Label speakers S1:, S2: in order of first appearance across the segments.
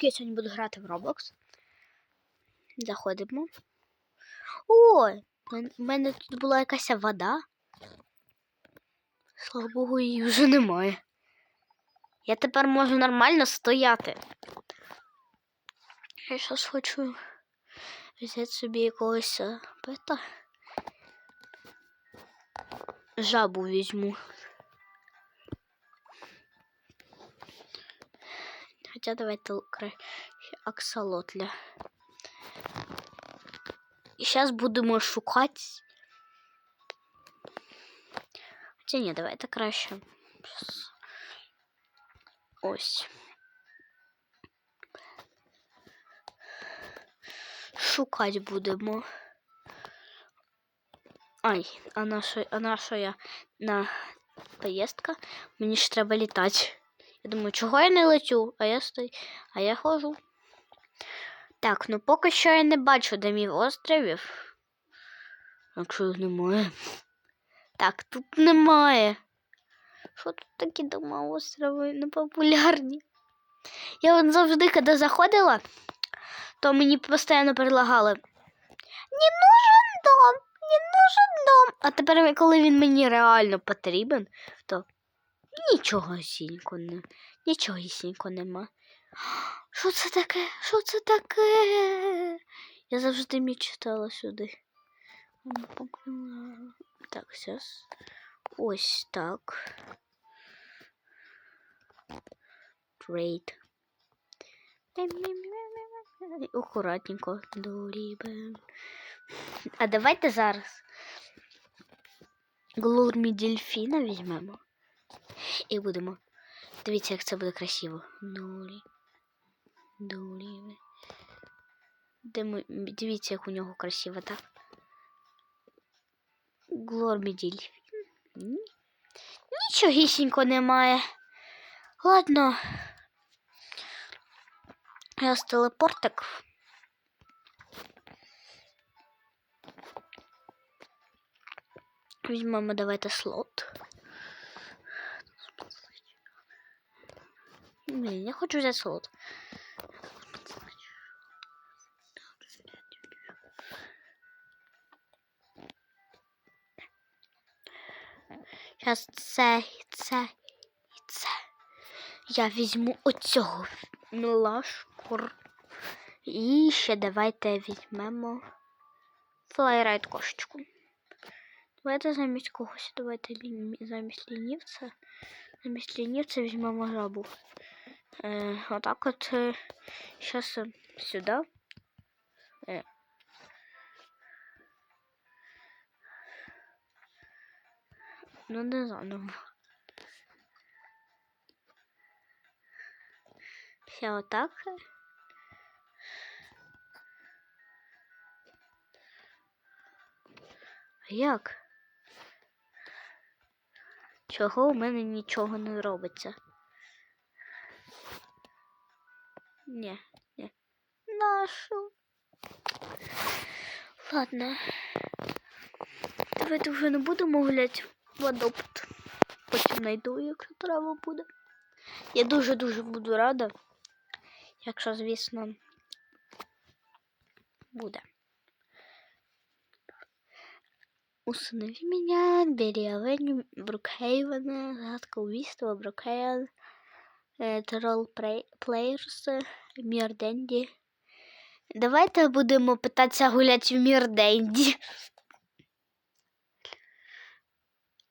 S1: Я сьогодні буду грати в Roblox. Заходимо. Ой, в мене тут була якась вода. Слава Богу, її вже немає. Я тепер можу нормально стояти. Я зараз хочу взяти собі якогось е, пета. Жабу візьму. Хоча давайте краще аксолотля. І зараз будемо шукати. Хоча ні, давайте краще. Щас. Ось. Шукати будемо. Ай, а наша, а наша я на поїздка. Мені ж треба літати. Я думаю, чого я не летю, а я стою, а я ходжу. Так, ну поки що я не бачу домів островів. Якщо їх немає. Так, тут немає. Що тут такі дома острови непопулярні? Я от завжди, коли заходила, то мені постійно предлагали. Не нужен дом, не нужен дом. А тепер, коли він мені реально потрібен, то нічого сінько не, нічого сінько нема. Що це таке? Що це таке? Я завжди мечтала сюди. Так, зараз. Ось так. Trade. Акуратненько. Дорібен. А давайте зараз глурмі дельфіна візьмемо. І будемо. Дивіться, як це буде красиво. Долі. Димо... Дивіться, як у нього красиво, так? Глормі дельфін. Ні. Нічогісінько немає. Ладно. Я з телепортик. Візьмемо давайте слот. Блін, я хочу взяти слот. Зараз це, і це, і це. Я візьму оцього мілашкур. І ще давайте візьмемо флайрайд кошечку. Давайте замість когось, давайте замість лінівця. Замість лінівця візьмемо жабу. Е, отак от е, зараз е, сюди. Е. Ну, не заново. Все отак. А як? Чого у мене нічого не робиться? Ні, ні. Нашу. Ладно. Давайте вже не будемо гуляти в адопт. Потім знайду, якщо треба буде. Я дуже-дуже буду рада, якщо, звісно, буде. Установи меня, бери Авеню, Брукхейвена, Загадка убийства, Брукхейвен, Тролл Плеєрс, Мір Денді. Давайте будемо питатися гуляти в Мір Денді.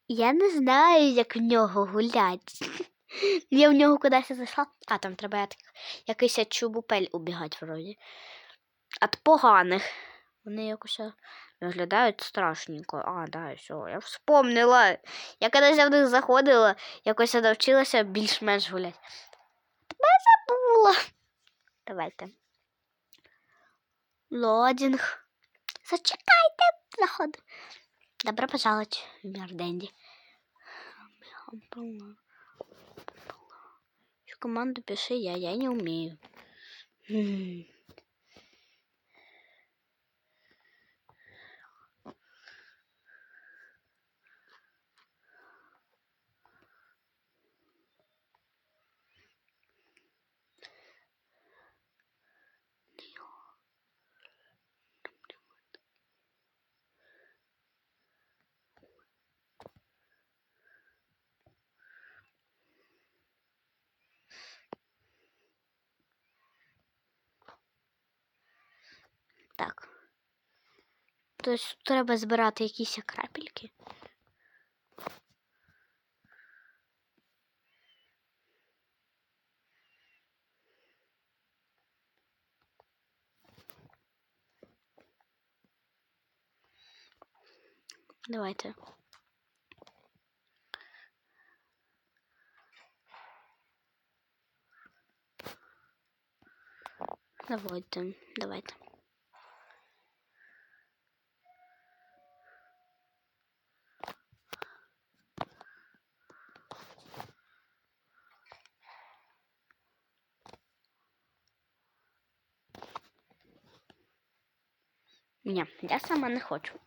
S1: Я не знаю, як в нього гулять. Я в нього кудись зайшла. А, там треба якийсь чубупель убігати вроді. От поганих. Вони якось виглядають страшненько. А, да, все, я вспомнила. Я коли в них заходила, якось навчилася більш-менш гуляти. Тебе забула. Давайте. Лодінг. Зачекайте, заход. Добро пожаловать в мир Дэнди. Команду пиши я, я не умею. Так. Тобто треба збирати якісь крапельки. Давайте. Давайте, давайте. Ні, я сама не хочу.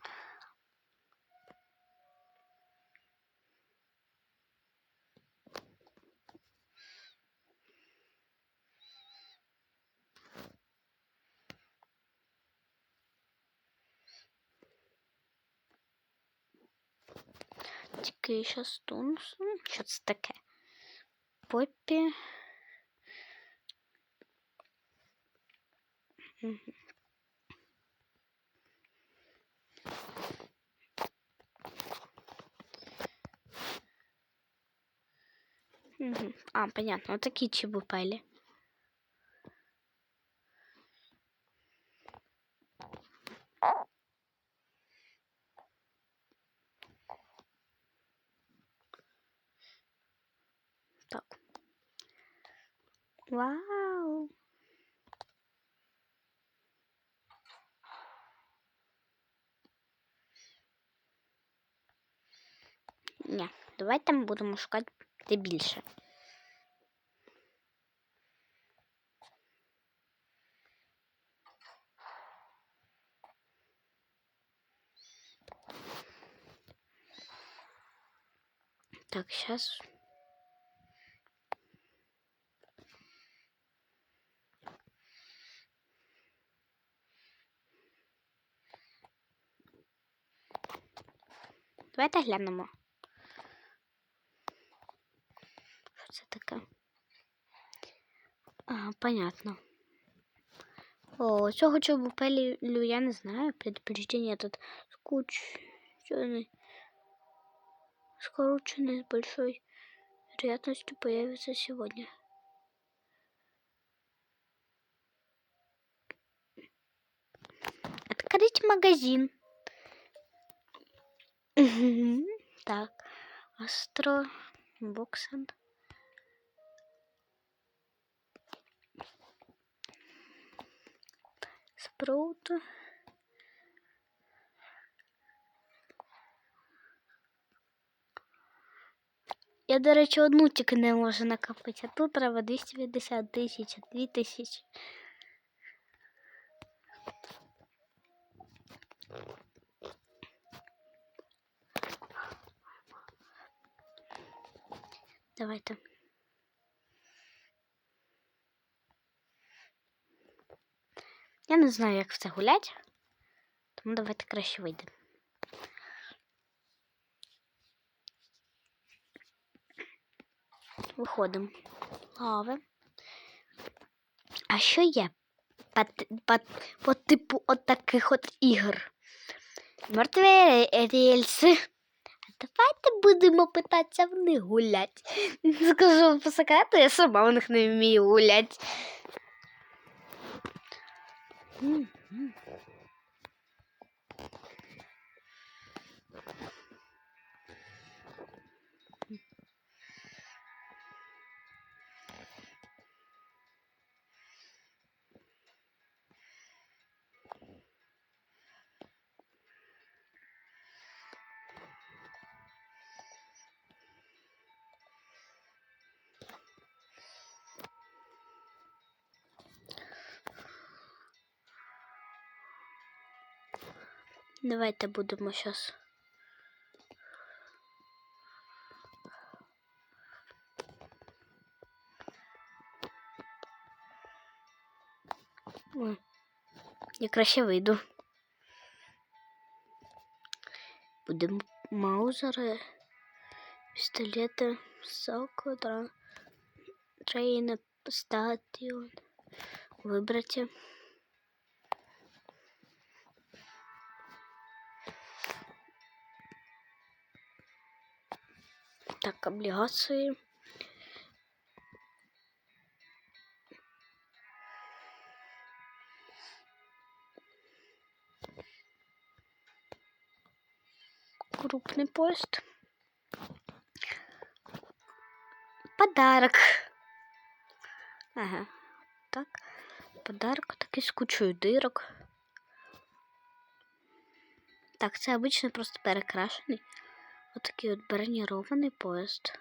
S1: Тільки щас тонусом. Що це таке? Поппі. Мгм. Мгм. А, понятно. Вот такие чебупели. Так. Вау. Ні, давайте ми будемо шукати де більше. Так, сейчас. Давайте глянемо. А, понятно. О, цього чобупелю я не знаю. Предупреждение тут скучный. Скороченный с большой вероятностью появится сегодня. Открыть магазин. Так, Астро Боксен. Спраут. Я, до речі, одну тільки не можу накопити, а тут треба 250 тисяч, 2 тисячі. Давайте. Я не знаю, як в це гулять, тому давайте краще вийдемо. Виходимо. Лави. А що є по, по, по типу от таких от ігор? Мертві рельси. Давайте будемо питатися в них гулять. Скажу по секрету, я сама в них не вмію гулять. Hum, hum. Давайте будемо зараз. Ой, я краще вийду. Будемо маузери, пістолети, тра... трейна, статіон. Вибрати. Так, облігації. Крупный поезд. Подарок. Ага. Так. Подарок такий з кучою дирок. Так, це обычно просто перекрашений. Отакий от бронірований поїзд.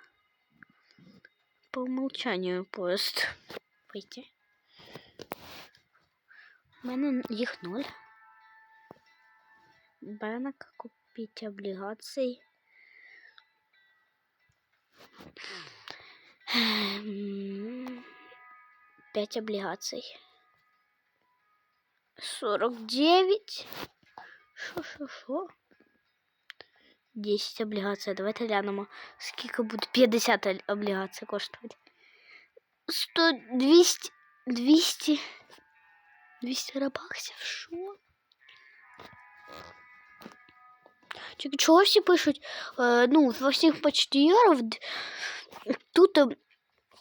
S1: По умолчанню поїзд. Вийти. У мене їх ноль. Банок купить облігацій. Ем, Пять облігацій. Сорок девять. Шо, шо, шо? 10 облігацій. Давайте глянемо, скільки буде 50 облігацій коштувати. 100, 200, 200, 200 рабаксів, що? Тільки чого всі пишуть, е, ну, во всіх почтієрів, тут, е,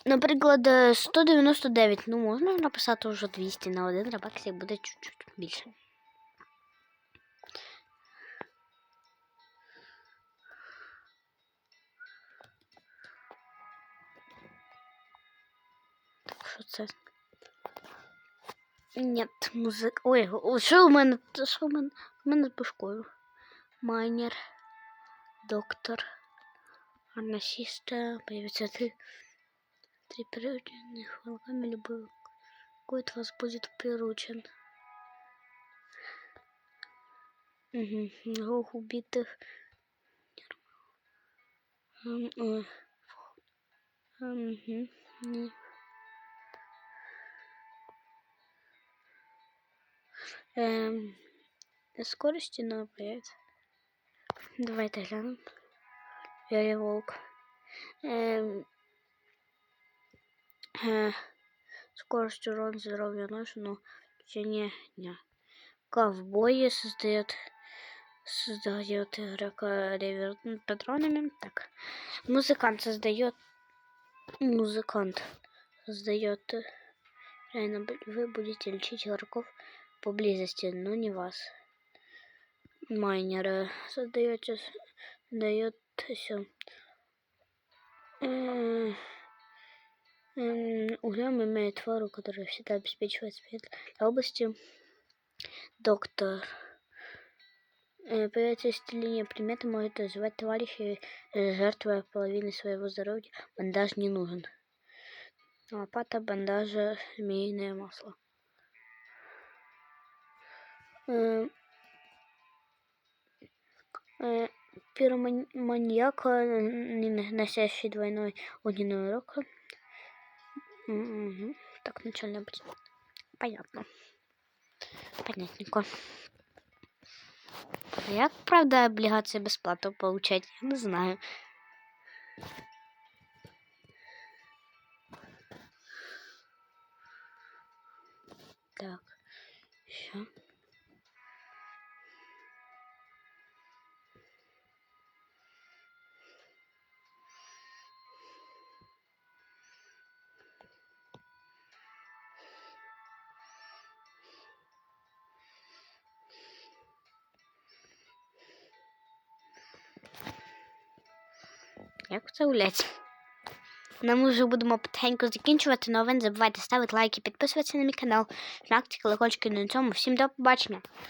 S1: наприклад, е, 199, ну, можна написати вже 200 на один рабаксик буде чуть-чуть більше. що це? Нет, музик. Ой, о, що у мене? Та Що у мене? У мене з башкою. Майнер, доктор, анасиста, появится ты. Три прирученных волками любой какой от вас будет приручен. Угу. Двух убитых. М, Эм, скорости появится. Давайте глянем. Ярий волк. Эм, э, скорость урон здоровья нож, но в течение дня. Ковбои создает создает игрока реверт патронами. Так. Музыкант создает музыкант создает реально вы будете лечить игроков поблизости, но не вас. Майнер э, создаете дает все углем имеет фару, которая всегда обеспечивает свет для области. Доктор. Э, Появляется исцеление предмета может развивать товарища, э, жертвуя половины своего здоровья. Бандаж не нужен. Лопата, бандажа, змеиное масло. Э, э, Пироманьяк, э, не на- носящий двойной огненный урок. Мгм. Так, начальное быть. Понятно. Понятненько. А Як, правда, облігації безплатно получать? Я не знаю. Так. Що? Як це улять. На ми вже будемо потихеньку закінчувати, але ви не забувайте ставити лайки, підписуватися на мій канал, знакти колокольчики на цьому. Всім до побачення!